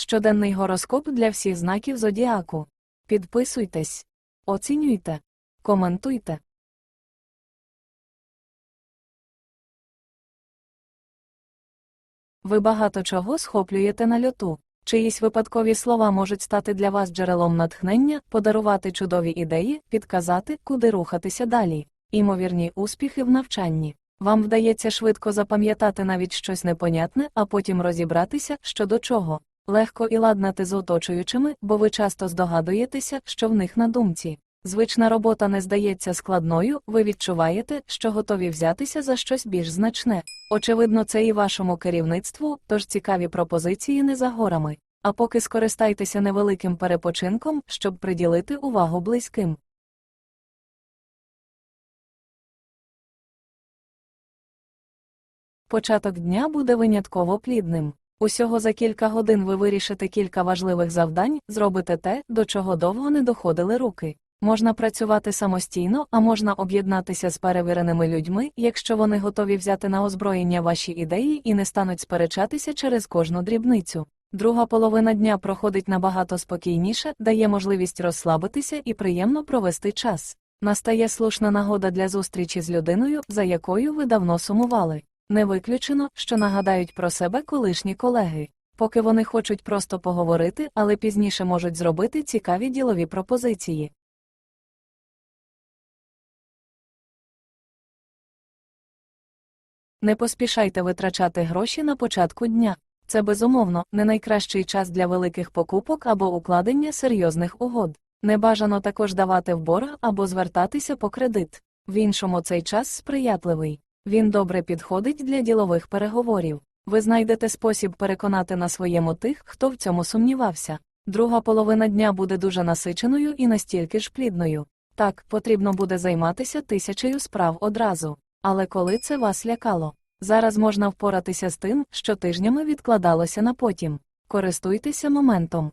Щоденний гороскоп для всіх знаків зодіаку. Підписуйтесь, оцінюйте, коментуйте. Ви багато чого схоплюєте на льоту. Чиїсь випадкові слова можуть стати для вас джерелом натхнення, подарувати чудові ідеї, підказати, куди рухатися далі. Імовірні успіхи в навчанні. Вам вдається швидко запам'ятати навіть щось непонятне, а потім розібратися, що до чого. Легко і ладнати з оточуючими, бо ви часто здогадуєтеся, що в них на думці. Звична робота не здається складною, ви відчуваєте, що готові взятися за щось більш значне. Очевидно, це і вашому керівництву, тож цікаві пропозиції не за горами. А поки скористайтеся невеликим перепочинком, щоб приділити увагу близьким. Початок дня буде винятково плідним. Усього за кілька годин ви вирішите кілька важливих завдань, зробите те, до чого довго не доходили руки. Можна працювати самостійно, а можна об'єднатися з перевіреними людьми, якщо вони готові взяти на озброєння ваші ідеї і не стануть сперечатися через кожну дрібницю. Друга половина дня проходить набагато спокійніше, дає можливість розслабитися і приємно провести час. Настає слушна нагода для зустрічі з людиною, за якою ви давно сумували. Не виключено, що нагадають про себе колишні колеги. Поки вони хочуть просто поговорити, але пізніше можуть зробити цікаві ділові пропозиції. Не поспішайте витрачати гроші на початку дня. Це безумовно не найкращий час для великих покупок або укладення серйозних угод. Не бажано також давати в борг або звертатися по кредит. В іншому цей час сприятливий. Він добре підходить для ділових переговорів. Ви знайдете спосіб переконати на своєму тих, хто в цьому сумнівався. Друга половина дня буде дуже насиченою і настільки ж плідною. Так, потрібно буде займатися тисячею справ одразу. Але коли це вас лякало? Зараз можна впоратися з тим, що тижнями відкладалося на потім. Користуйтеся моментом.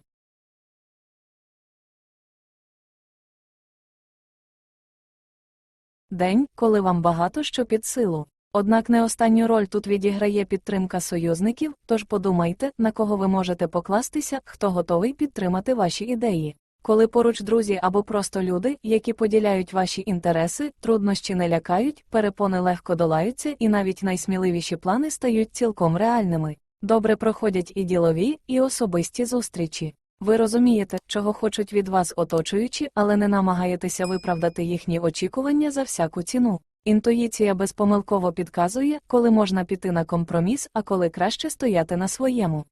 День, коли вам багато що під силу. Однак не останню роль тут відіграє підтримка союзників, тож подумайте, на кого ви можете покластися, хто готовий підтримати ваші ідеї. Коли поруч друзі або просто люди, які поділяють ваші інтереси, труднощі не лякають, перепони легко долаються і навіть найсміливіші плани стають цілком реальними. Добре проходять і ділові, і особисті зустрічі. Ви розумієте, чого хочуть від вас оточуючі, але не намагаєтеся виправдати їхні очікування за всяку ціну. Інтуїція безпомилково підказує, коли можна піти на компроміс, а коли краще стояти на своєму.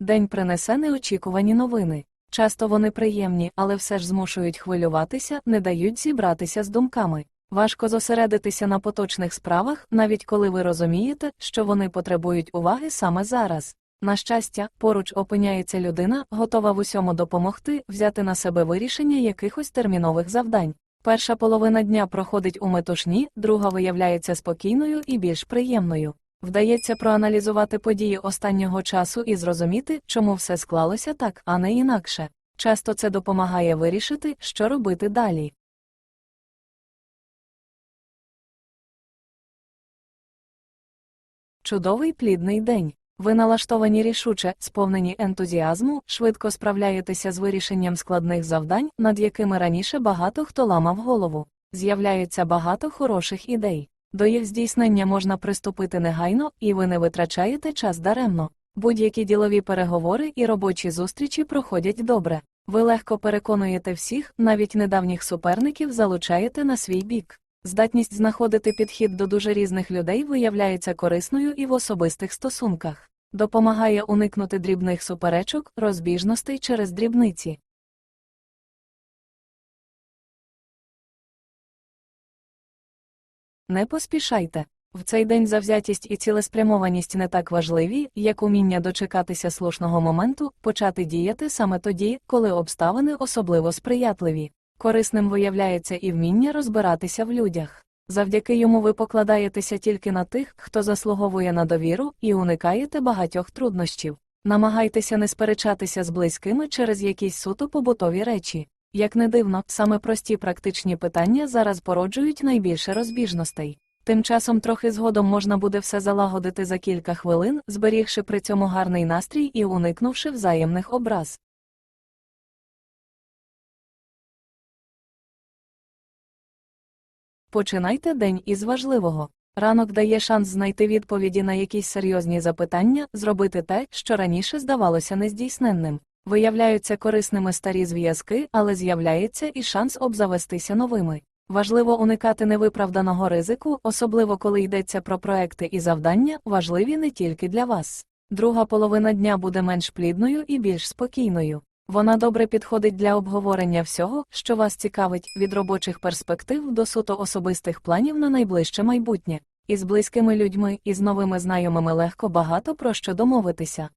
День принесе неочікувані новини. Часто вони приємні, але все ж змушують хвилюватися, не дають зібратися з думками. Важко зосередитися на поточних справах, навіть коли ви розумієте, що вони потребують уваги саме зараз. На щастя, поруч опиняється людина, готова в усьому допомогти, взяти на себе вирішення якихось термінових завдань. Перша половина дня проходить у метушні, друга виявляється спокійною і більш приємною. Вдається проаналізувати події останнього часу і зрозуміти, чому все склалося так, а не інакше. Часто це допомагає вирішити, що робити далі. Чудовий плідний день. Ви налаштовані рішуче, сповнені ентузіазму, швидко справляєтеся з вирішенням складних завдань, над якими раніше багато хто ламав голову. З'являється багато хороших ідей. До їх здійснення можна приступити негайно, і ви не витрачаєте час даремно. Будь-які ділові переговори і робочі зустрічі проходять добре. Ви легко переконуєте всіх, навіть недавніх суперників залучаєте на свій бік. Здатність знаходити підхід до дуже різних людей виявляється корисною і в особистих стосунках, допомагає уникнути дрібних суперечок, розбіжностей через дрібниці. Не поспішайте. В цей день завзятість і цілеспрямованість не так важливі, як уміння дочекатися слушного моменту, почати діяти саме тоді, коли обставини особливо сприятливі. Корисним виявляється і вміння розбиратися в людях. Завдяки йому ви покладаєтеся тільки на тих, хто заслуговує на довіру, і уникаєте багатьох труднощів. Намагайтеся не сперечатися з близькими через якісь суто побутові речі. Як не дивно, саме прості практичні питання зараз породжують найбільше розбіжностей. Тим часом трохи згодом можна буде все залагодити за кілька хвилин, зберігши при цьому гарний настрій і уникнувши взаємних образ. Починайте день із важливого. Ранок дає шанс знайти відповіді на якісь серйозні запитання, зробити те, що раніше здавалося нездійсненним. Виявляються корисними старі зв'язки, але з'являється і шанс обзавестися новими. Важливо уникати невиправданого ризику, особливо коли йдеться про проекти і завдання, важливі не тільки для вас. Друга половина дня буде менш плідною і більш спокійною. Вона добре підходить для обговорення всього, що вас цікавить, від робочих перспектив до суто особистих планів на найближче майбутнє. Із близькими людьми і з новими знайомими легко багато про що домовитися.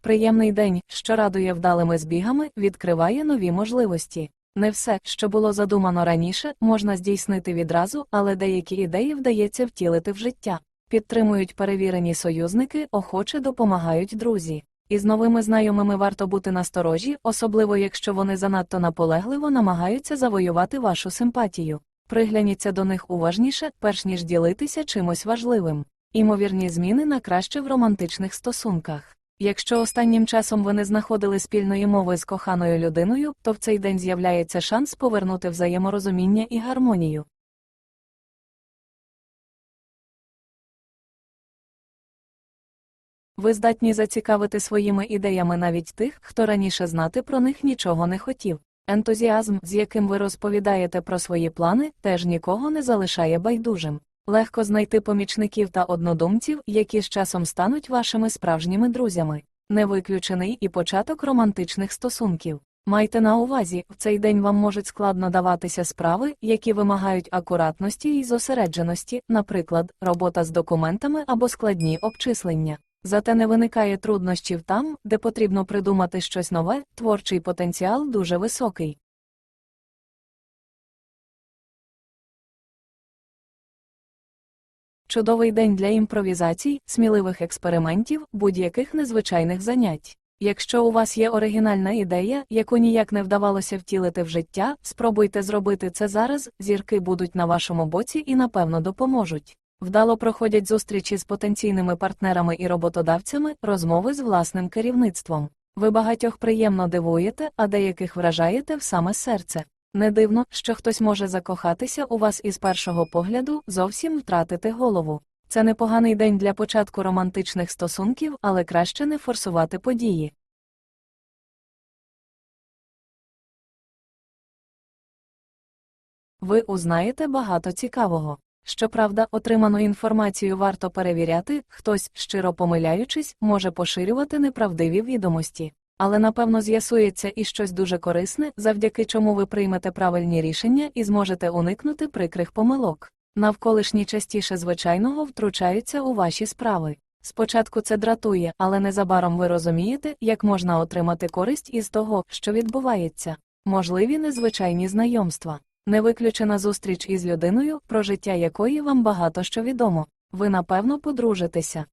Приємний день, що радує вдалими збігами, відкриває нові можливості. Не все, що було задумано раніше, можна здійснити відразу, але деякі ідеї вдається втілити в життя. Підтримують перевірені союзники, охоче допомагають друзі. Із новими знайомими варто бути насторожі, особливо якщо вони занадто наполегливо намагаються завоювати вашу симпатію. Пригляніться до них уважніше, перш ніж ділитися чимось важливим. Імовірні зміни на краще в романтичних стосунках. Якщо останнім часом ви не знаходили спільної мови з коханою людиною, то в цей день з'являється шанс повернути взаєморозуміння і гармонію. Ви здатні зацікавити своїми ідеями навіть тих, хто раніше знати про них нічого не хотів. Ентузіазм, з яким ви розповідаєте про свої плани, теж нікого не залишає байдужим. Легко знайти помічників та однодумців, які з часом стануть вашими справжніми друзями. Не виключений і початок романтичних стосунків. Майте на увазі, в цей день вам можуть складно даватися справи, які вимагають акуратності і зосередженості, наприклад, робота з документами або складні обчислення. Зате не виникає труднощів там, де потрібно придумати щось нове, творчий потенціал дуже високий. Чудовий день для імпровізацій, сміливих експериментів, будь-яких незвичайних занять. Якщо у вас є оригінальна ідея, яку ніяк не вдавалося втілити в життя, спробуйте зробити це зараз, зірки будуть на вашому боці і напевно допоможуть. Вдало проходять зустрічі з потенційними партнерами і роботодавцями, розмови з власним керівництвом. Ви багатьох приємно дивуєте, а деяких вражаєте в саме серце. Не дивно, що хтось може закохатися у вас із першого погляду, зовсім втратити голову. Це непоганий день для початку романтичних стосунків, але краще не форсувати події. Ви узнаєте багато цікавого. Щоправда, отриману інформацію варто перевіряти, хтось, щиро помиляючись, може поширювати неправдиві відомості. Але напевно з'ясується і щось дуже корисне, завдяки чому ви приймете правильні рішення і зможете уникнути прикрих помилок. Навколишні частіше звичайного втручаються у ваші справи. Спочатку це дратує, але незабаром ви розумієте, як можна отримати користь із того, що відбувається. Можливі незвичайні знайомства. Не виключена зустріч із людиною, про життя якої вам багато що відомо. Ви напевно подружитеся.